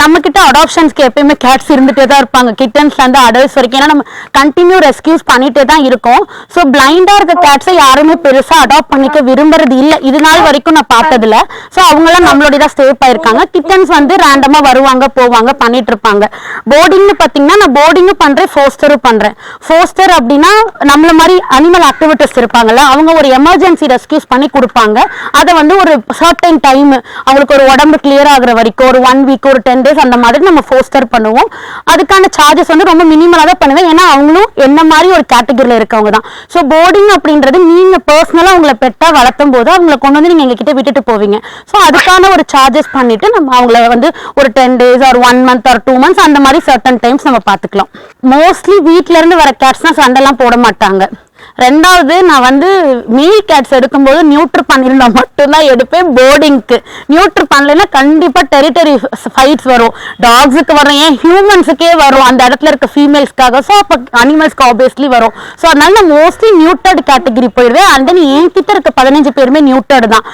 நம்ம கிட்ட அடாப்ஷன்ஸ்க்கு எப்பயுமே கேட்ஸ் இருந்துட்டே தான் இருப்பாங்க. கிட்டன்ஸ்ல இருந்து அடல்ட்ஸ் வரைக்கும். ஏன்னா நம்ம கண்டினியூ ரெஸ்கியூஸ் பண்ணிட்டே தான் இருக்கோம். ஸோ பிளைண்டா இருக்க கேட்ஸை யாருமே பெருசா அடாப்ட் பண்ணிக்க விரும்புறது இல்லை. இது நாள் வரைக்கும் நான் பார்த்ததில்ல. ஸோ அவங்களாம் நம்மளோட தான் ஸ்டேப் ஆயிருக்காங்க கிட்டன்ஸ் வந்து ரேண்டமா வருவாங்க போவாங்க பண்ணிட்டு இருப்பாங்க. போர்டிங்னு பாத்தீங்கன்னா நான் போர்டிங்கும் பண்றேன் ஃபோஸ்டரும் பண்றேன். ஃபோஸ்டர் அப்படின்னா நம்மள மாதிரி அனிமல் ஆக்டிவிட்டிஸ் இருப்பாங்கல்ல அவங்க ஒரு எமர்ஜென்சி ரெஸ்கியூஸ் பண்ணி கொடுப்பாங்க. அதை வந்து ஒரு சர்டன் டைம் அவங்களுக்கு ஒரு உடம்பு கிளியர் ஆகுற வரைக்கும் ஒரு ஒன் வீக் ஒரு டென் டேஸ் அந்த மாதிரி நம்ம ஃபோஸ்டர் பண்ணுவோம். அதுக்கான சார்ஜஸ் வந்து ரொம்ப மினிமலாக தான் பண்ணுவேன். ஏன்னா அவங்களும் என்ன மாதிரி ஒரு கேட்டகரியில் இருக்கவங்க தான். ஸோ போர்டிங் அப்படின்றது நீங்கள் பர்சனலாக உங்களை பெட்டாக வளர்த்தும் போது அவங்கள கொண்டு வந்து நீங்கள் எங்ககிட்ட விட்டுட்டு போவீங்க. ஸோ அதுக்கான ஒரு சார்ஜஸ் பண்ணிட்டு நம்ம அவங்கள வந்து ஒரு டென் டேஸ் ஒரு ஒன் மந்த் ஒரு டூ மந்த்ஸ் அந்த மாதிரி சர்டன் டைம்ஸ் நம்ம பார்த்துக்கலாம். மோஸ்ட்லி வீட்டிலேருந்து இருந்து வர கேட்ஸ்னால் சண்டைலாம் போட மாட்டாங்க. ரெண்டாவது நான் வந்து மீல் கேட்ஸ் எடுக்கும்போது நியூட்ரு பண்ணியிருந்தால் மட்டும்தான் எடுப்பேன் போர்டிங்க்கு நியூட்ரு பண்ணலைன்னா கண்டிப்பாக டெரிட்டரி ஃபைட்ஸ் வரும். டாக்ஸுக்கு வரும் ஏன் ஹியூமன்ஸுக்கே வரும். அந்த இடத்துல இருக்க ஃபீமேல்ஸ்க்காக ஸோ அப்போ அனிமல்ஸ்க்கு ஆப்வியஸ்லி வரும். ஸோ அதனால நான் மோஸ்ட்லி நியூட்டட் கேட்டகரி போயிடுவேன். அண்ட் தென் என்கிட்ட இருக்க பதினஞ்சு பேருமே நியூட்டர்டு தான்.